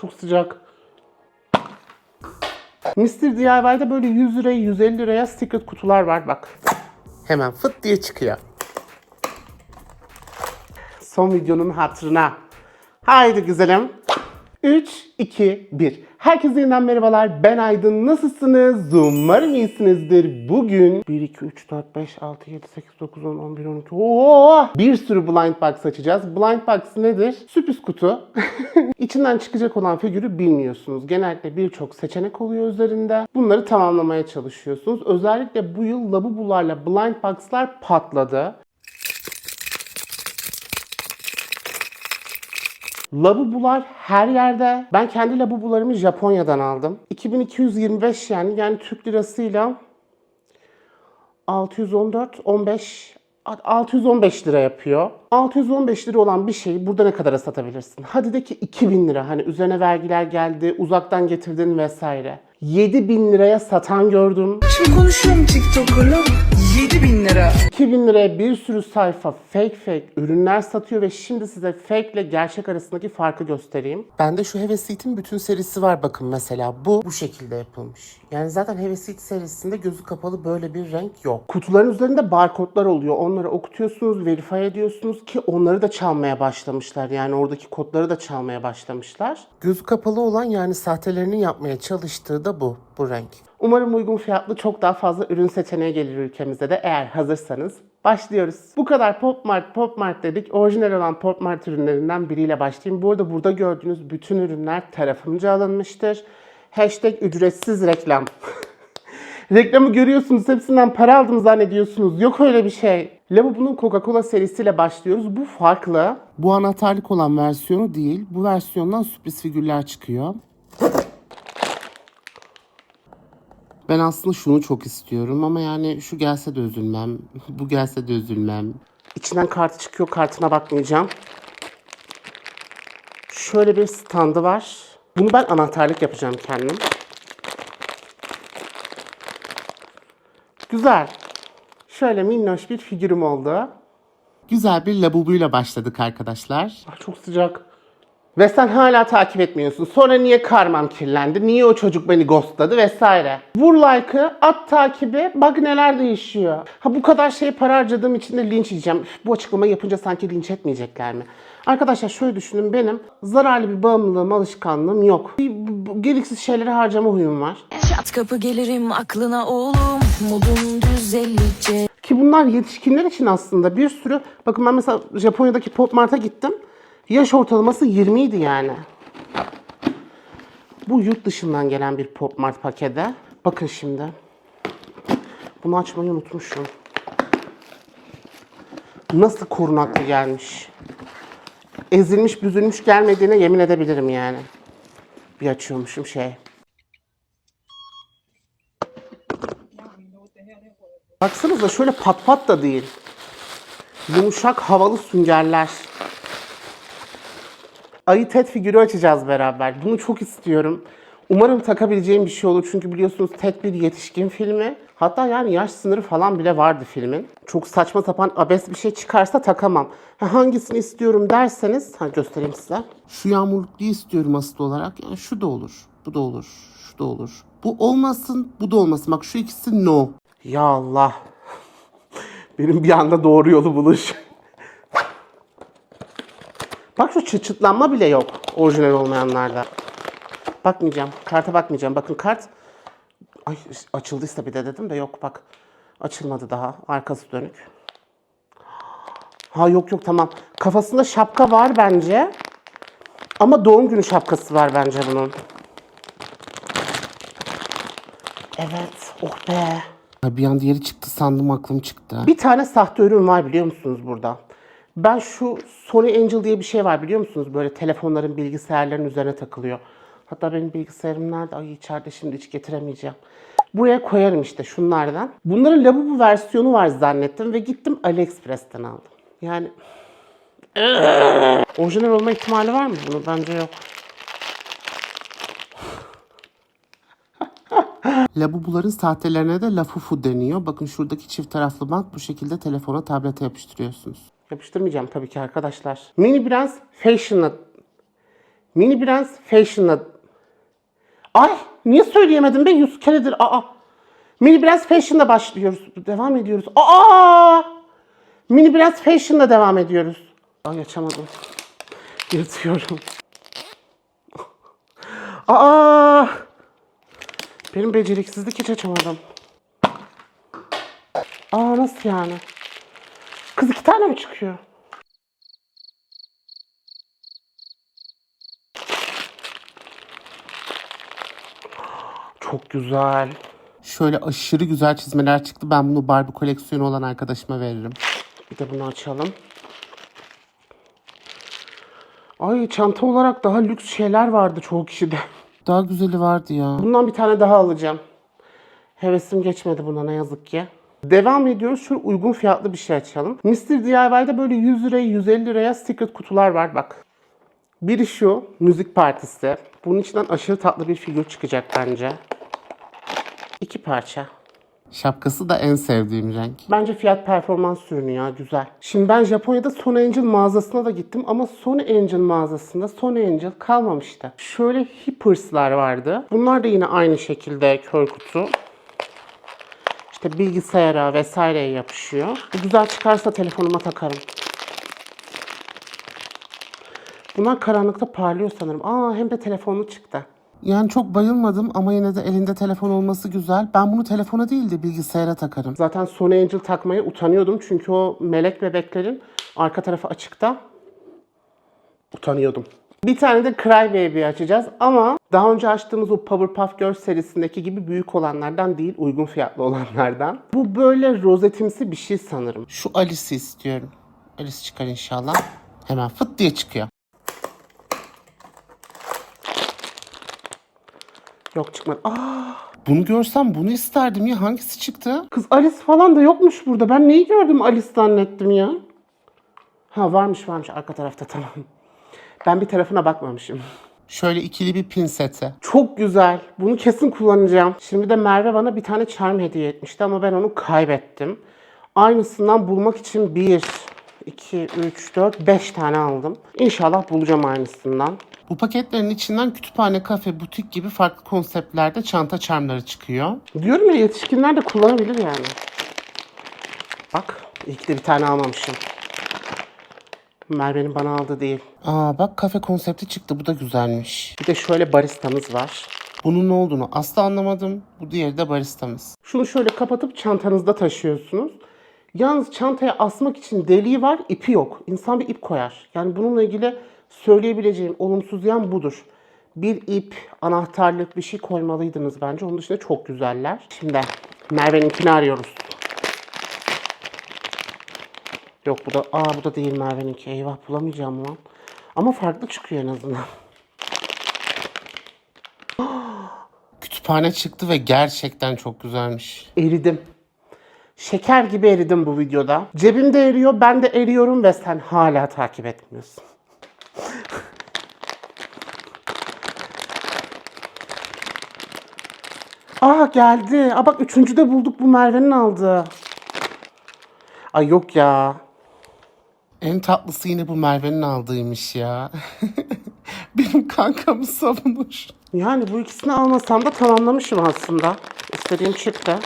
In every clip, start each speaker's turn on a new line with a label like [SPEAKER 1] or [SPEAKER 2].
[SPEAKER 1] çok sıcak. Mr. DIY'de böyle 100 liraya 150 liraya secret kutular var bak. Hemen fıt diye çıkıyor. Son videonun hatırına. Haydi güzelim. 3, 2, 1. Herkese yeniden merhabalar. Ben Aydın. Nasılsınız? Umarım iyisinizdir. Bugün 1, 2, 3, 4, 5, 6, 7, 8, 9, 10, 11, 12. Oo! Bir sürü blind box açacağız. Blind box nedir? Sürpriz kutu. İçinden çıkacak olan figürü bilmiyorsunuz. Genellikle birçok seçenek oluyor üzerinde. Bunları tamamlamaya çalışıyorsunuz. Özellikle bu yıl Labubularla blind box'lar patladı. Labubular her yerde. Ben kendi labubularımı Japonya'dan aldım. 2225 yani yani Türk lirasıyla 614 15 615 lira yapıyor. 615 lira olan bir şeyi burada ne kadara satabilirsin? Hadi de ki 2000 lira. Hani üzerine vergiler geldi, uzaktan getirdin vesaire. 7000 liraya satan gördüm.
[SPEAKER 2] Şimdi konuşuyorum TikToker'la. 7000 lira.
[SPEAKER 1] 2000 liraya bir sürü sayfa fake fake ürünler satıyor ve şimdi size fake ile gerçek arasındaki farkı göstereyim. Bende şu Hevesit'in bütün serisi var bakın mesela. Bu bu şekilde yapılmış. Yani zaten Hevesit serisinde gözü kapalı böyle bir renk yok. Kutuların üzerinde barkodlar oluyor. Onları okutuyorsunuz, verify ediyorsunuz ki onları da çalmaya başlamışlar. Yani oradaki kodları da çalmaya başlamışlar. Gözü kapalı olan yani sahtelerinin yapmaya çalıştığı da bu, bu renk. Umarım uygun fiyatlı çok daha fazla ürün seçeneği gelir ülkemize de eğer hazırsanız. Başlıyoruz. Bu kadar Popmart Popmart dedik. Orijinal olan Popmart ürünlerinden biriyle başlayayım. Bu arada burada gördüğünüz bütün ürünler tarafımca alınmıştır. Hashtag ücretsiz reklam. Reklamı görüyorsunuz hepsinden para aldım zannediyorsunuz. Yok öyle bir şey. Labubu'nun Coca-Cola serisiyle başlıyoruz. Bu farklı. Bu anahtarlık olan versiyonu değil. Bu versiyondan sürpriz figürler çıkıyor. Ben aslında şunu çok istiyorum ama yani şu gelse de üzülmem. Bu gelse de üzülmem. İçinden kartı çıkıyor. Kartına bakmayacağım. Şöyle bir standı var. Bunu ben anahtarlık yapacağım kendim. Güzel. Şöyle minnoş bir figürüm oldu. Güzel bir labubuyla başladık arkadaşlar. Ah, çok sıcak. Ve sen hala takip etmiyorsun. Sonra niye karmam kirlendi? Niye o çocuk beni ghostladı vesaire. Vur like'ı, at takibi, bak neler değişiyor. Ha bu kadar şeye para harcadığım için de linç yiyeceğim. Üf, Bu açıklamayı yapınca sanki linç etmeyecekler mi? Arkadaşlar şöyle düşünün benim zararlı bir bağımlılığım, alışkanlığım yok. Bir, gereksiz şeylere harcama huyum var.
[SPEAKER 3] Çat kapı gelirim aklına oğlum Modum düzellice
[SPEAKER 1] Ki bunlar yetişkinler için aslında bir sürü... Bakın ben mesela Japonya'daki Pop Mart'a gittim. Yaş ortalaması 20 idi yani. Bu yurt dışından gelen bir Pop Mart pakete. Bakın şimdi. Bunu açmayı unutmuşum. Nasıl korunaklı gelmiş. Ezilmiş büzülmüş gelmediğine yemin edebilirim yani. Bir açıyormuşum şey. Baksanıza şöyle pat pat da değil. Yumuşak havalı süngerler. Ayı Ted figürü açacağız beraber. Bunu çok istiyorum. Umarım takabileceğim bir şey olur. Çünkü biliyorsunuz Ted bir yetişkin filmi. Hatta yani yaş sınırı falan bile vardı filmin. Çok saçma sapan abes bir şey çıkarsa takamam. Ha, hangisini istiyorum derseniz ha, göstereyim size. Şu yağmurlukluyu istiyorum asıl olarak. Yani şu da olur. Bu da olur. Şu da olur. Bu olmasın, bu da olmasın. Bak şu ikisi no. Ya Allah. Benim bir anda doğru yolu buluş. Bak şu çıt çıtlanma bile yok orijinal olmayanlarda. Bakmayacağım. Karta bakmayacağım. Bakın kart Ay açıldıysa bir de dedim de yok bak. Açılmadı daha. Arkası dönük. Ha yok yok tamam. Kafasında şapka var bence. Ama doğum günü şapkası var bence bunun. Evet. Oh be. Bir an diğeri çıktı sandım aklım çıktı. Bir tane sahte ürün var biliyor musunuz burada? Ben şu Sony Angel diye bir şey var biliyor musunuz? Böyle telefonların, bilgisayarların üzerine takılıyor. Hatta benim bilgisayarım nerede? Ay içeride şimdi hiç getiremeyeceğim. Buraya koyarım işte şunlardan. Bunların lavabo versiyonu var zannettim ve gittim AliExpress'ten aldım. Yani orijinal olma ihtimali var mı bunun? Bence yok. Labubuların sahtelerine de lafufu deniyor. Bakın şuradaki çift taraflı bant bu şekilde telefona, tablete yapıştırıyorsunuz. Yapıştırmayacağım tabii ki arkadaşlar. Mini Brands Fashion'a Mini Brands Fashion'la... Ay niye söyleyemedim be yüz keredir. Aa. Mini Brands Fashion'la başlıyoruz. Devam ediyoruz. Aa! Mini Brands Fashion'la devam ediyoruz. Ay açamadım. Yırtıyorum. Aa! Benim beceriksizlik hiç açamadım. Aa nasıl yani? Tane mi çıkıyor? Çok güzel. Şöyle aşırı güzel çizmeler çıktı. Ben bunu Barbie koleksiyonu olan arkadaşıma veririm. Bir de bunu açalım. Ay çanta olarak daha lüks şeyler vardı çoğu kişide. Daha güzeli vardı ya. Bundan bir tane daha alacağım. Hevesim geçmedi buna ne yazık ki. Devam ediyoruz. Şöyle uygun fiyatlı bir şey açalım. Mr. DIY'de böyle 100 liraya 150 liraya secret kutular var bak. Biri şu müzik partisi. Bunun içinden aşırı tatlı bir figür çıkacak bence. İki parça. Şapkası da en sevdiğim renk. Bence fiyat performans ürünü ya güzel. Şimdi ben Japonya'da Sony Angel mağazasına da gittim ama Sony Angel mağazasında Sony Angel kalmamıştı. Şöyle Hippers'lar vardı. Bunlar da yine aynı şekilde kör kutu. İşte bilgisayara vesaireye yapışıyor. Güzel çıkarsa telefonuma takarım. Bunlar karanlıkta parlıyor sanırım. Aa hem de telefonlu çıktı. Yani çok bayılmadım ama yine de elinde telefon olması güzel. Ben bunu telefona değil de bilgisayara takarım. Zaten Sony Angel takmaya utanıyordum çünkü o melek bebeklerin arka tarafı açıkta. Utanıyordum. Bir tane de Cry Baby açacağız ama daha önce açtığımız o Powerpuff Girls serisindeki gibi büyük olanlardan değil, uygun fiyatlı olanlardan. Bu böyle rozetimsi bir şey sanırım. Şu Alice'i istiyorum. Alice çıkar inşallah. Hemen fıt diye çıkıyor. Yok çıkmadı. Aa, bunu görsem bunu isterdim ya. Hangisi çıktı? Kız Alice falan da yokmuş burada. Ben neyi gördüm Alice zannettim ya. Ha varmış varmış arka tarafta tamam. Ben bir tarafına bakmamışım. Şöyle ikili bir pin seti. Çok güzel. Bunu kesin kullanacağım. Şimdi de Merve bana bir tane charm hediye etmişti ama ben onu kaybettim. Aynısından bulmak için 1, 2, 3, 4, 5 tane aldım. İnşallah bulacağım aynısından. Bu paketlerin içinden kütüphane, kafe, butik gibi farklı konseptlerde çanta charmları çıkıyor. Diyorum ya yetişkinler de kullanabilir yani. Bak ki de bir tane almamışım. Merve'nin bana aldığı değil. Aa bak kafe konsepti çıktı. Bu da güzelmiş. Bir de şöyle baristamız var. Bunun ne olduğunu asla anlamadım. Bu diğeri de baristamız. Şunu şöyle kapatıp çantanızda taşıyorsunuz. Yalnız çantaya asmak için deliği var, ipi yok. İnsan bir ip koyar. Yani bununla ilgili söyleyebileceğim olumsuz yan budur. Bir ip, anahtarlık bir şey koymalıydınız bence. Onun dışında çok güzeller. Şimdi Merve'ninkini arıyoruz. Yok bu da, aa bu da değil Merve'ninki. Eyvah bulamayacağım lan. Ama farklı çıkıyor en azından. Kütüphane çıktı ve gerçekten çok güzelmiş. Eridim. Şeker gibi eridim bu videoda. Cebimde eriyor, ben de eriyorum ve sen hala takip etmiyorsun. Aa geldi. Aa bak üçüncü de bulduk bu Merve'nin aldığı. Ay yok ya. En tatlısı yine bu Merve'nin aldığıymış ya. Benim kankamı savunur. Yani bu ikisini almasam da tamamlamışım aslında. İstediğim çıktı.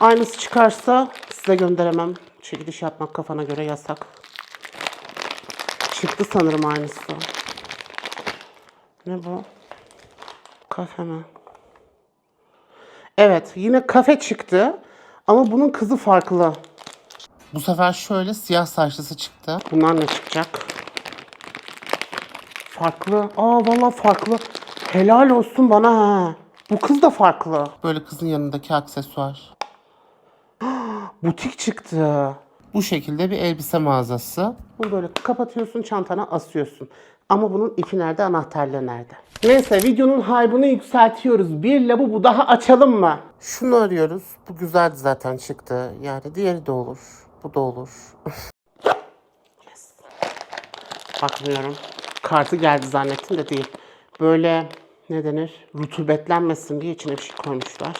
[SPEAKER 1] Aynısı çıkarsa size gönderemem. Çekiliş yapmak kafana göre yasak. Çıktı sanırım aynısı. Ne bu? Kafe mi? Evet yine kafe çıktı. Ama bunun kızı farklı. Bu sefer şöyle siyah saçlısı çıktı. Bunlar ne çıkacak? Farklı. Aa vallahi farklı. Helal olsun bana ha. Bu kız da farklı. Böyle kızın yanındaki aksesuar. Butik çıktı. Bu şekilde bir elbise mağazası. Bunu böyle kapatıyorsun, çantana asıyorsun. Ama bunun ipi nerede, anahtarlığı nerede? Neyse videonun hype'ını yükseltiyoruz. Bir labubu daha açalım mı? Şunu arıyoruz. Bu güzeldi zaten çıktı. Yani diğeri de olur. Bu da olur. yes. Bakmıyorum. Kartı geldi zannettim de değil. Böyle ne denir? Rutubetlenmesin diye içine bir şey koymuşlar.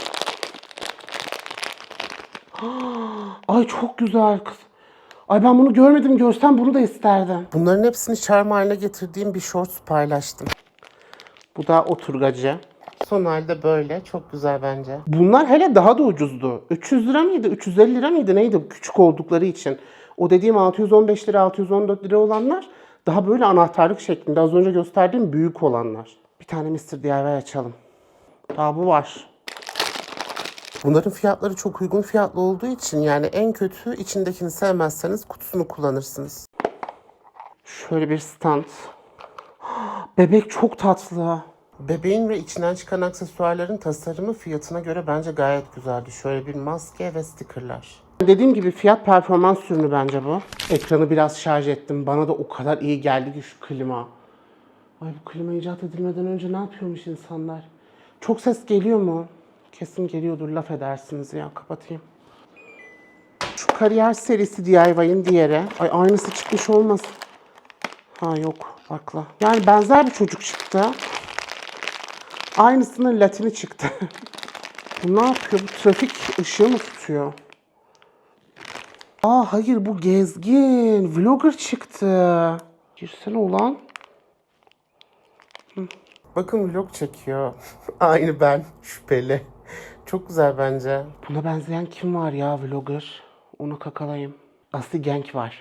[SPEAKER 1] Ay çok güzel kız. Ay ben bunu görmedim. Görsem bunu da isterdim. Bunların hepsini charm haline getirdiğim bir shorts paylaştım. Bu da oturgacı. Son halde böyle. Çok güzel bence. Bunlar hele daha da ucuzdu. 300 lira mıydı? 350 lira mıydı? Neydi? Küçük oldukları için. O dediğim 615 lira, 614 lira olanlar daha böyle anahtarlık şeklinde. Az önce gösterdiğim büyük olanlar. Bir tane Mr. DIY açalım. Daha bu var. Bunların fiyatları çok uygun fiyatlı olduğu için yani en kötü içindekini sevmezseniz kutusunu kullanırsınız. Şöyle bir stand. Bebek çok tatlı. Bebeğin ve içinden çıkan aksesuarların tasarımı fiyatına göre bence gayet güzeldi. Şöyle bir maske ve stickerlar. Dediğim gibi fiyat performans ürünü bence bu. Ekranı biraz şarj ettim. Bana da o kadar iyi geldi ki şu klima. Ay bu klima icat edilmeden önce ne yapıyormuş insanlar? Çok ses geliyor mu? Kesin geliyordur laf edersiniz ya kapatayım. Şu kariyer serisi DIY'ın diğeri. Ay aynısı çıkmış olmasın. Ha yok farklı. Yani benzer bir çocuk çıktı. Aynısının latini çıktı. bu ne yapıyor? Bu trafik ışığı mı tutuyor? Aa hayır bu gezgin. Vlogger çıktı. Girsene ulan. Hı. Bakın vlog çekiyor. Aynı ben. Şüpheli. Çok güzel bence. Buna benzeyen kim var ya vlogger? Onu kakalayayım. Aslı Genk var.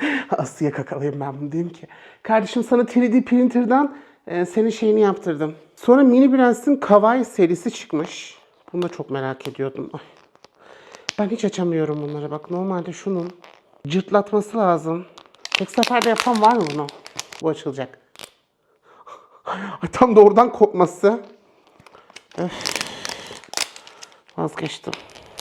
[SPEAKER 1] Aslı'ya kakalayayım ben bunu diyeyim ki. Kardeşim sana 3D printer'dan e, senin şeyini yaptırdım. Sonra Mini Brands'in Kawaii serisi çıkmış. Bunu da çok merak ediyordum. Ay. Ben hiç açamıyorum bunları. Bak normalde şunun cırtlatması lazım. Tek seferde yapan var mı bunu? Bu açılacak. Ay, tam da oradan kopması. Öf. Vazgeçtim.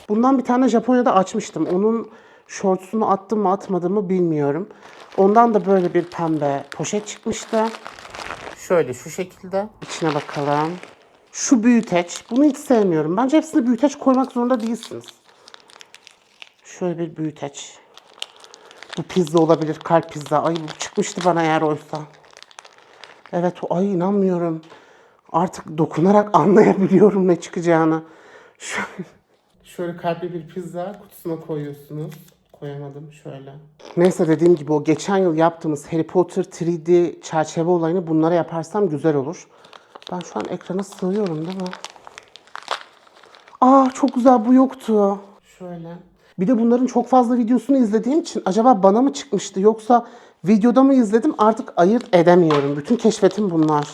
[SPEAKER 1] Bundan bir tane Japonya'da açmıştım. Onun shortsunu attım mı atmadım mı bilmiyorum. Ondan da böyle bir pembe poşet çıkmıştı. Şöyle şu şekilde. İçine bakalım. Şu büyüteç. Bunu hiç sevmiyorum. Bence hepsini büyüteç koymak zorunda değilsiniz. Şöyle bir büyüteç. Bu pizza olabilir. Kalp pizza. Ay bu çıkmıştı bana eğer oysa. Evet ay inanmıyorum. Artık dokunarak anlayabiliyorum ne çıkacağını. Şöyle, şöyle kalpli bir pizza kutusuna koyuyorsunuz. Koyamadım şöyle. Neyse dediğim gibi o geçen yıl yaptığımız Harry Potter 3D çerçeve olayını bunlara yaparsam güzel olur. Ben şu an ekrana sığıyorum değil mi? Aa çok güzel bu yoktu. Şöyle. Bir de bunların çok fazla videosunu izlediğim için acaba bana mı çıkmıştı yoksa videoda mı izledim artık ayırt edemiyorum. Bütün keşfetim bunlar.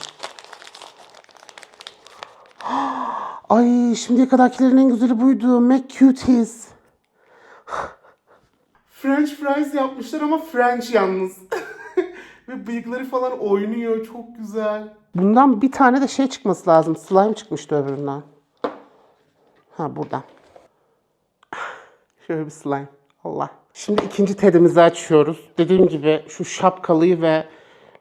[SPEAKER 1] Ay şimdiye kadarkilerin en güzeli buydu. McCuties. French fries yapmışlar ama French yalnız. Ve bıyıkları falan oynuyor. Çok güzel. Bundan bir tane de şey çıkması lazım. Slime çıkmıştı öbüründen. Ha burada. Şöyle bir slime. Allah. Şimdi ikinci tedimizi açıyoruz. Dediğim gibi şu şapkalıyı ve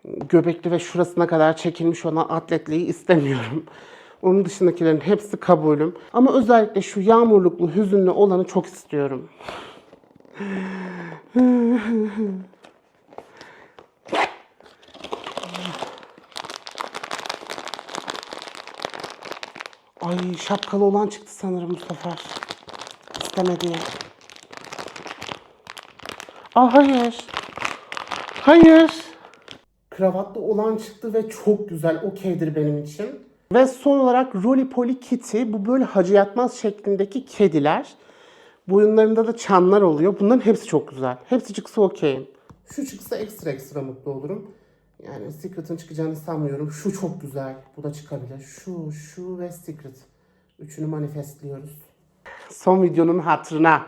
[SPEAKER 1] göbekli ve şurasına kadar çekilmiş olan atletliği istemiyorum. Onun dışındakilerin hepsi kabulüm. Ama özellikle şu yağmurluklu, hüzünlü olanı çok istiyorum. Ay şapkalı olan çıktı sanırım bu sefer. İstemediğim. Aa hayır. Hayır. Kravatlı olan çıktı ve çok güzel. Okeydir benim için. Ve son olarak Rolly Polly Kitty. Bu böyle hacı yatmaz şeklindeki kediler. Boyunlarında da çanlar oluyor. Bunların hepsi çok güzel. Hepsi çıksa okeyim. Şu çıksa ekstra ekstra mutlu olurum. Yani Secret'ın çıkacağını sanmıyorum. Şu çok güzel. Bu da çıkabilir. Şu, şu ve Secret. Üçünü manifestliyoruz. Son videonun hatırına.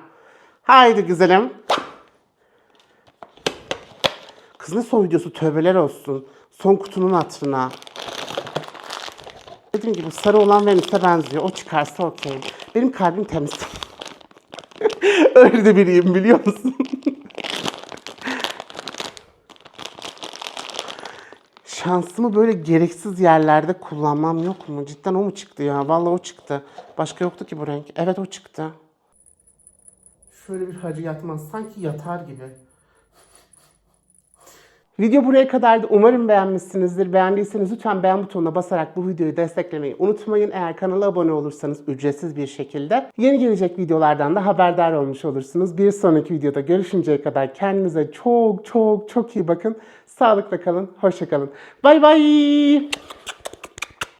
[SPEAKER 1] Haydi güzelim. Kız ne son videosu tövbeler olsun. Son kutunun hatırına. Dediğim gibi sarı olan Venüs'e benziyor. O çıkarsa okey. Benim kalbim temiz. Öyle de biriyim biliyor musun? Şansımı böyle gereksiz yerlerde kullanmam yok mu? Cidden o mu çıktı ya? Vallahi o çıktı. Başka yoktu ki bu renk. Evet o çıktı. Şöyle bir hacı yatmaz. Sanki yatar gibi. Video buraya kadardı. Umarım beğenmişsinizdir. Beğendiyseniz lütfen beğen butonuna basarak bu videoyu desteklemeyi unutmayın. Eğer kanala abone olursanız ücretsiz bir şekilde yeni gelecek videolardan da haberdar olmuş olursunuz. Bir sonraki videoda görüşünceye kadar kendinize çok çok çok iyi bakın. Sağlıkla kalın. Hoşça kalın. Bay bay.